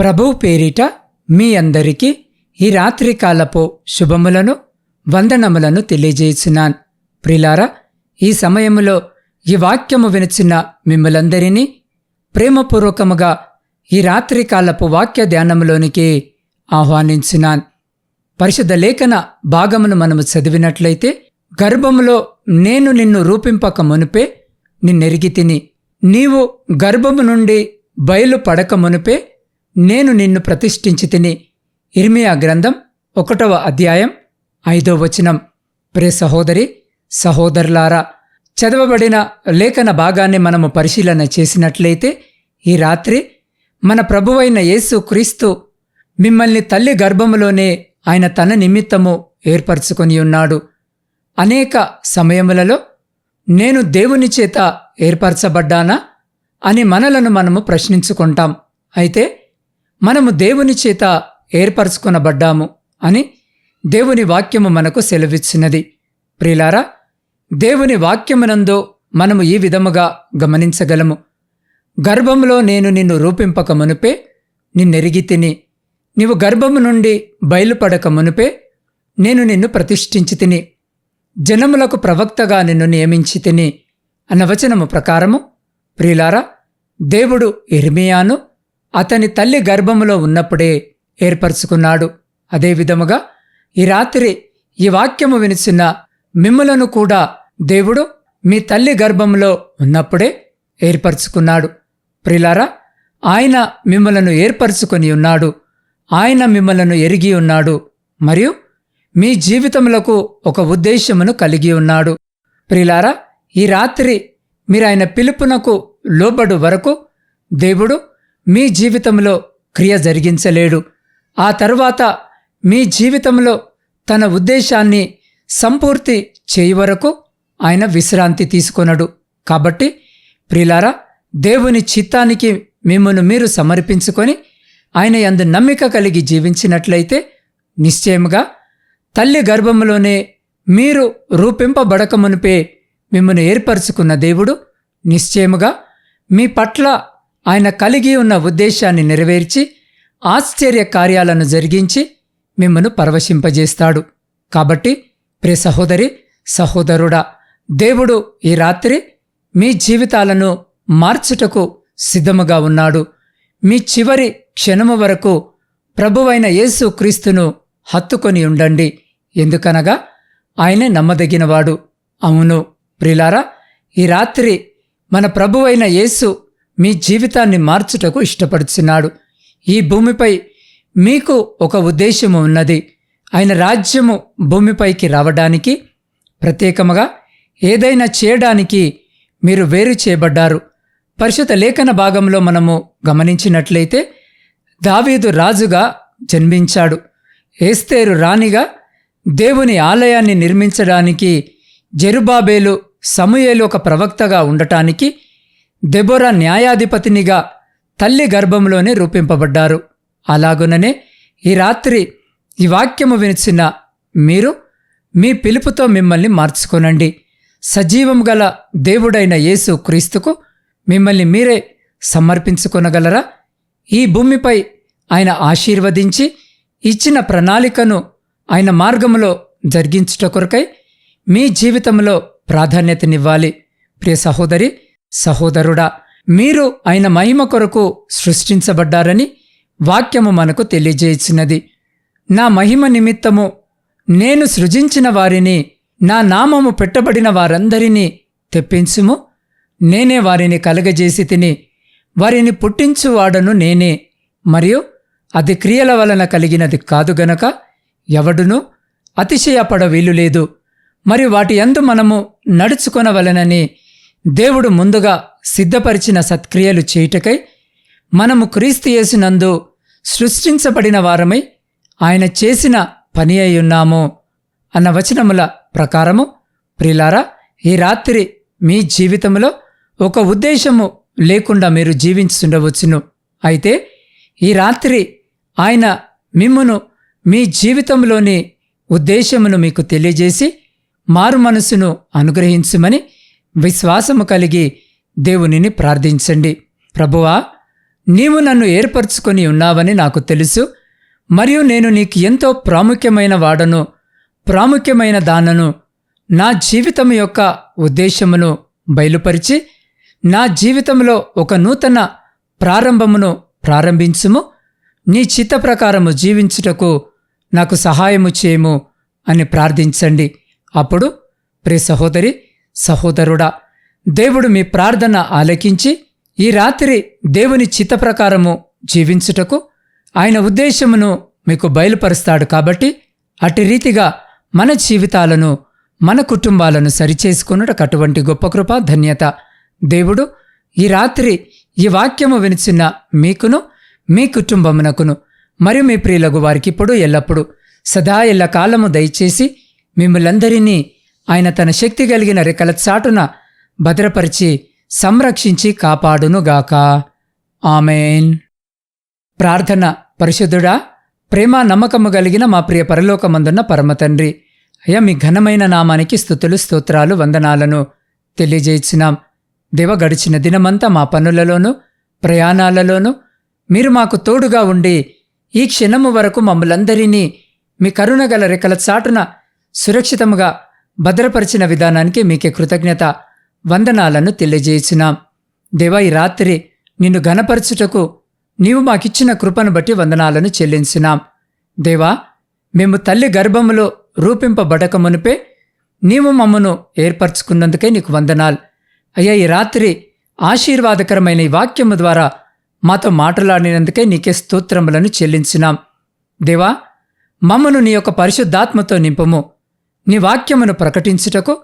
ప్రభువు పేరిట మీ అందరికీ ఈ రాత్రికాలపు శుభములను వందనములను తెలియజేసినాన్. ప్రిలారా ఈ సమయములో ఈ వాక్యము వినిచిన మిమ్మలందరినీ ప్రేమపూర్వకముగా ఈ రాత్రికాలపు వాక్య ధ్యానములోనికి ఆహ్వానించినాన్. పరిశుద్ధ లేఖన భాగమును మనము చదివినట్లయితే గర్భములో నేను నిన్ను రూపింపక మునుపే నిన్నెరిగి తిని నీవు గర్భము నుండి బయలు పడక మునుపే నేను నిన్ను ప్రతిష్ఠించి తిని. ఇర్మియా గ్రంథం ఒకటవ అధ్యాయం ఐదో వచనం. ప్రే సహోదరి సహోదరులారా చదవబడిన లేఖన భాగాన్ని మనము పరిశీలన చేసినట్లయితే ఈ రాత్రి మన ప్రభువైన యేసు క్రీస్తు మిమ్మల్ని తల్లి గర్భములోనే ఆయన తన నిమిత్తము ఏర్పరచుకొని ఉన్నాడు. అనేక సమయములలో నేను దేవుని చేత ఏర్పరచబడ్డానా అని మనలను మనము ప్రశ్నించుకుంటాం. అయితే మనము దేవుని చేత ఏర్పరచుకొనబడ్డాము అని దేవుని వాక్యము మనకు సెలవిచ్చినది. ప్రిలారా దేవుని వాక్యమునందు మనము ఈ విధముగా గమనించగలము. గర్భములో నేను నిన్ను రూపింపక మునుపే నిన్నెరిగి తిని నీవు గర్భము నుండి బయలుపడక మునుపే నేను నిన్ను ప్రతిష్ఠించి తిని జనములకు ప్రవక్తగా నిన్ను నియమించి తిని అన్న వచనము ప్రకారము ప్రియులారా దేవుడు ఇర్మియాను అతని తల్లి గర్భములో ఉన్నప్పుడే ఏర్పరచుకున్నాడు. అదేవిధముగా ఈ రాత్రి ఈ వాక్యము వినిచిన మిమ్ములను కూడా దేవుడు మీ తల్లి గర్భంలో ఉన్నప్పుడే ఏర్పరచుకున్నాడు. ప్రిలారా ఆయన మిమ్మలను ఏర్పరచుకొని ఉన్నాడు. ఆయన మిమ్మలను ఎరిగి ఉన్నాడు మరియు మీ జీవితములకు ఒక ఉద్దేశమును కలిగి ఉన్నాడు. ప్రిలారా ఈ రాత్రి మీరు ఆయన పిలుపునకు లోబడు వరకు దేవుడు మీ జీవితంలో క్రియ జరిగించలేడు. ఆ తర్వాత మీ జీవితంలో తన ఉద్దేశాన్ని సంపూర్తి చేయి వరకు ఆయన విశ్రాంతి తీసుకొనడు. కాబట్టి ప్రిలారా దేవుని చిత్తానికి మిమ్మల్ని మీరు సమర్పించుకొని ఆయన ఎందు నమ్మిక కలిగి జీవించినట్లయితే నిశ్చయముగా తల్లి గర్భములోనే మీరు రూపింపబడకమునిపే మిమ్మల్ని ఏర్పరచుకున్న దేవుడు నిశ్చయముగా మీ పట్ల ఆయన కలిగి ఉన్న ఉద్దేశాన్ని నెరవేర్చి ఆశ్చర్య కార్యాలను జరిగించి మిమ్మను పరవశింపజేస్తాడు. కాబట్టి ప్రే సహోదరి సహోదరుడా దేవుడు ఈ రాత్రి మీ జీవితాలను మార్చుటకు సిద్ధముగా ఉన్నాడు. మీ చివరి క్షణము వరకు ప్రభువైన యేసు క్రీస్తును హత్తుకొని ఉండండి. ఎందుకనగా ఆయనే నమ్మదగినవాడు. అవును ప్రిలారా ఈ రాత్రి మన ప్రభువైన యేసు మీ జీవితాన్ని మార్చుటకు ఇష్టపడుచున్నాడు. ఈ భూమిపై మీకు ఒక ఉద్దేశము ఉన్నది. ఆయన రాజ్యము భూమిపైకి రావడానికి ప్రత్యేకముగా ఏదైనా చేయడానికి మీరు వేరు చేయబడ్డారు. పరిశుద్ధ లేఖన భాగంలో మనము గమనించినట్లయితే దావీదు రాజుగా జన్మించాడు. ఏస్తేరు రాణిగా దేవుని ఆలయాన్ని నిర్మించడానికి జెరుబాబేలు సమూయేలు ఒక ప్రవక్తగా ఉండటానికి దెబొర న్యాయాధిపతినిగా తల్లి గర్భంలోనే రూపింపబడ్డారు. అలాగుననే ఈ రాత్రి ఈ వాక్యము వినిచిన మీరు మీ పిలుపుతో మిమ్మల్ని మార్చుకోనండి. సజీవం గల దేవుడైన యేసు క్రీస్తుకు మిమ్మల్ని మీరే సమర్పించుకొనగలరా? ఈ భూమిపై ఆయన ఆశీర్వదించి ఇచ్చిన ప్రణాళికను ఆయన మార్గంలో జరిగించుట కొరకై మీ జీవితంలో ప్రాధాన్యతనివ్వాలి. ప్రియ సహోదరి సహోదరుడా మీరు ఆయన మహిమ కొరకు సృష్టించబడ్డారని వాక్యము మనకు తెలియజేసినది నా మహిమ నిమిత్తము నేను సృజించిన వారిని నా నామము పెట్టబడిన వారందరినీ తెప్పించుము. నేనే వారిని కలగజేసి తిని వారిని పుట్టించువాడను నేనే. మరియు అది క్రియల వలన కలిగినది కాదు గనక ఎవడునూ అతిశయపడ వీలులేదు మరి వాటి యందు మనము నడుచుకొనవలనని దేవుడు ముందుగా సిద్ధపరిచిన సత్క్రియలు చేయుటకై మనము క్రీస్తు యేసునందు సృష్టించబడిన వారమై ఆయన చేసిన పని అయ్యున్నాము అన్న వచనముల ప్రకారము ప్రిలారా ఈ రాత్రి మీ జీవితంలో ఒక ఉద్దేశము లేకుండా మీరు జీవించుండవచ్చును అయితే ఈ రాత్రి ఆయన మిమ్మును మీ జీవితంలోని ఉద్దేశమును మీకు తెలియజేసి మారు మనసును అనుగ్రహించుమని విశ్వాసము కలిగి దేవునిని ప్రార్థించండి. ప్రభువా నీవు నన్ను ఏర్పరచుకొని ఉన్నావని నాకు తెలుసు. మరియు నేను నీకు ఎంతో ప్రాముఖ్యమైన వాడను ప్రాముఖ్యమైన దానను నా జీవితం యొక్క ఉద్దేశమును బయలుపరిచి నా జీవితంలో ఒక నూతన ప్రారంభమును ప్రారంభించుము. నీ చిత్త ప్రకారము జీవించుటకు నాకు సహాయము చేయము అని ప్రార్థించండి. అప్పుడు ప్రియ సహోదరి సహోదరుడా దేవుడు మీ ప్రార్థన ఆలకించి ఈ రాత్రి దేవుని చిత్త ప్రకారము జీవించుటకు ఆయన ఉద్దేశమును మీకు బయలుపరుస్తాడు కాబట్టి అటు రీతిగా మన జీవితాలను మన కుటుంబాలను సరిచేసుకున్నటకు అటువంటి గొప్ప కృప ధన్యత దేవుడు ఈ రాత్రి ఈ వాక్యము వినిచిన మీకును మీ కుటుంబమునకును మరియు మీ ప్రియులకు వారికి ఇప్పుడు ఎల్లప్పుడూ సదా ఎల్ల కాలము దయచేసి మిమ్మల్ందరినీ ఆయన తన శక్తి కలిగిన రెక్కల చాటున భద్రపరిచి సంరక్షించి కాపాడునుగాక. ఆమెన్. ప్రార్థన. పరిశుద్ధుడా ప్రేమ నమ్మకము కలిగిన మా ప్రియ పరలోకమందున్న పరమతండ్రి అయ్యా మీ ఘనమైన నామానికి స్థుతులు స్తోత్రాలు వందనాలను తెలియజేయించినాం దేవ గడిచిన దినమంతా మా పనులలోనూ ప్రయాణాలలోనూ మీరు మాకు తోడుగా ఉండి ఈ క్షణము వరకు మమ్మలందరినీ మీ కరుణగల రెక్కల చాటున సురక్షితముగా భద్రపరిచిన విధానానికి మీకే కృతజ్ఞత వందనాలను తెలియజేసినాం దేవా ఈ రాత్రి నిన్ను ఘనపరచుటకు నీవు మాకిచ్చిన కృపను బట్టి వందనాలను చెల్లించినాం దేవా మేము తల్లి గర్భములో రూపింపబడక మునిపే నీవు మమ్మను ఏర్పరచుకున్నందుకే నీకు వందనాలు. అయ్యా ఈ రాత్రి ఆశీర్వాదకరమైన ఈ వాక్యము ద్వారా మాతో మాట్లాడినందుకే నీకే స్తోత్రములను చెల్లించినాం దేవా మమ్మను నీ యొక్క పరిశుద్ధాత్మతో నింపము. నీ వాక్యమును ప్రకటించుటకు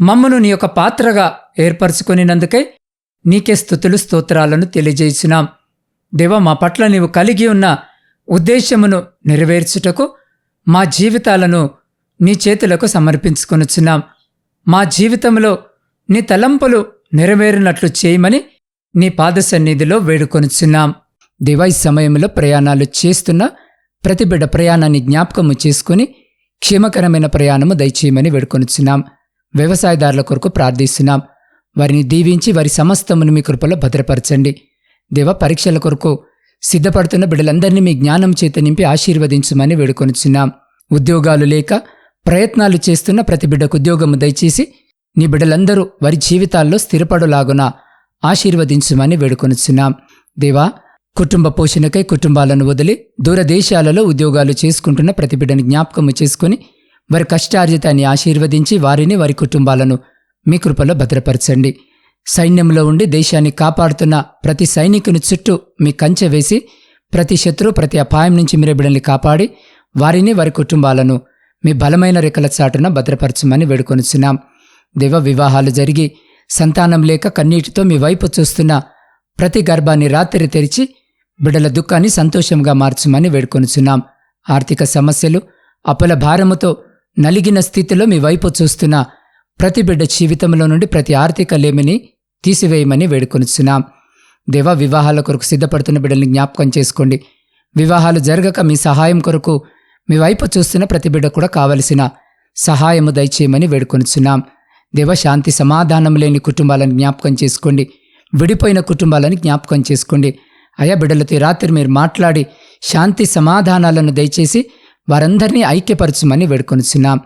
మమ్మను నీ యొక్క పాత్రగా ఏర్పరచుకొనినందుకై నీకే స్థుతులు స్తోత్రాలను తెలియజేసినాం దేవ మా పట్ల నీవు కలిగి ఉన్న ఉద్దేశమును నెరవేర్చుటకు మా జీవితాలను నీ చేతులకు సమర్పించుకొనుచున్నాం. మా జీవితంలో నీ తలంపులు నెరవేరినట్లు చేయమని నీ పాద సన్నిధిలో వేడుకొనుచున్నాం. దివై ఈ సమయంలో ప్రయాణాలు చేస్తున్న ప్రతిబిడ ప్రయాణాన్ని జ్ఞాపకము చేసుకుని క్షేమకరమైన ప్రయాణము దయచేయమని వేడుకొనిచున్నాం. వ్యవసాయదారుల కొరకు ప్రార్థిస్తున్నాం. వారిని దీవించి వారి సమస్తమును మీ కృపలో భద్రపరచండి. దేవ పరీక్షల కొరకు సిద్ధపడుతున్న బిడ్డలందరినీ మీ జ్ఞానం చేత నింపి ఆశీర్వదించమని వేడుకొనిచున్నాం. ఉద్యోగాలు లేక ప్రయత్నాలు చేస్తున్న ప్రతి బిడ్డకు ఉద్యోగము దయచేసి నీ బిడ్డలందరూ వారి జీవితాల్లో స్థిరపడులాగున ఆశీర్వదించమని వేడుకొనిచున్నాం. దేవా కుటుంబ పోషణకై కుటుంబాలను వదిలి దూరదేశాలలో ఉద్యోగాలు చేసుకుంటున్న ప్రతిభిడని జ్ఞాపకము చేసుకుని వారి కష్టార్జితాన్ని ఆశీర్వదించి వారిని వారి కుటుంబాలను మీ కృపలో భద్రపరచండి. సైన్యంలో ఉండి దేశాన్ని కాపాడుతున్న ప్రతి సైనికుని చుట్టూ మీ కంచె వేసి ప్రతి శత్రు ప్రతి అపాయం నుంచి మీరు బిడ్డల్ని కాపాడి వారిని వారి కుటుంబాలను మీ బలమైన రెక్కల చాటున భద్రపరచమని వేడుకొనిచున్నాం. దేవ వివాహాలు జరిగి సంతానం లేక కన్నీటితో మీ వైపు చూస్తున్న ప్రతి గర్భాన్ని రాత్రి తెరిచి బిడ్డల దుఃఖాన్ని సంతోషంగా మార్చమని వేడుకొనుచున్నాం. ఆర్థిక సమస్యలు అపల భారముతో నలిగిన స్థితిలో మీ వైపు చూస్తున్న ప్రతి బిడ్డ జీవితంలో నుండి ప్రతి ఆర్థిక లేమిని తీసివేయమని వేడుకొనుచున్నాం. దేవ వివాహాల కొరకు సిద్ధపడుతున్న బిడ్డల్ని జ్ఞాపకం చేసుకోండి. వివాహాలు జరగక మీ సహాయం కొరకు మీ వైపు చూస్తున్న ప్రతి బిడ్డ కూడా కావలసిన సహాయము దయచేయమని వేడుకొనుచున్నాం. దేవ శాంతి సమాధానం లేని కుటుంబాలను జ్ఞాపకం చేసుకోండి. విడిపోయిన కుటుంబాలను జ్ఞాపకం చేసుకోండి. అయా బిడ్డలతో ఈ రాత్రి మీరు మాట్లాడి శాంతి సమాధానాలను దయచేసి వారందరినీ ఐక్యపరచమని వేడుకొనిచున్నాం.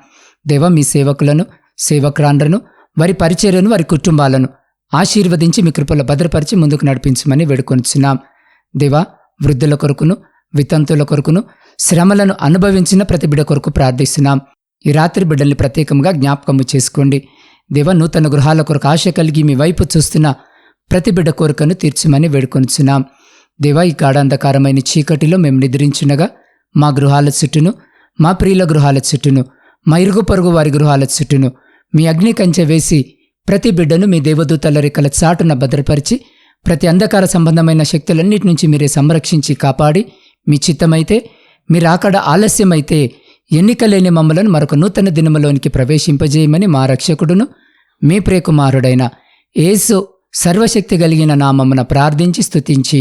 దేవ మీ సేవకులను సేవకురాండ్రను వారి పరిచర్యను వారి కుటుంబాలను ఆశీర్వదించి మీ కృపలో భద్రపరిచి ముందుకు నడిపించమని వేడుకొనిచున్నాం. దేవా వృద్ధుల కొరకును వితంతుల కొరకును శ్రమలను అనుభవించిన ప్రతి బిడ్డ కొరకు ప్రార్థిస్తున్నాం. ఈ రాత్రి బిడ్డల్ని ప్రత్యేకంగా జ్ఞాపకము చేసుకోండి. దేవ నూతన గృహాల కొరకు ఆశ కలిగి మీ వైపు చూస్తున్న ప్రతి బిడ్డ కోరికను తీర్చమని వేడుకొనిచున్నాం. దేవా ఈ గాఢాంధకారమైన చీకటిలో మేము నిద్రించినగా మా గృహాల చుట్టూను మా ప్రియుల గృహాల చుట్టూను మా ఇరుగు పొరుగు వారి గృహాల చుట్టూను మీ అగ్ని కంచె వేసి ప్రతి బిడ్డను మీ దేవదూతల రెక్కల చాటున భద్రపరిచి ప్రతి అంధకార సంబంధమైన శక్తులన్నిటి నుంచి మీరే సంరక్షించి కాపాడి మీ చిత్తమైతే మీరు అక్కడ ఆలస్యమైతే ఎన్నికలేని మమ్మలను మరొక నూతన దినములోనికి ప్రవేశింపజేయమని మా రక్షకుడును మీ ప్రియకుమారుడైన ఏసు సర్వశక్తి కలిగిన నామమున ప్రార్థించి స్తుతించి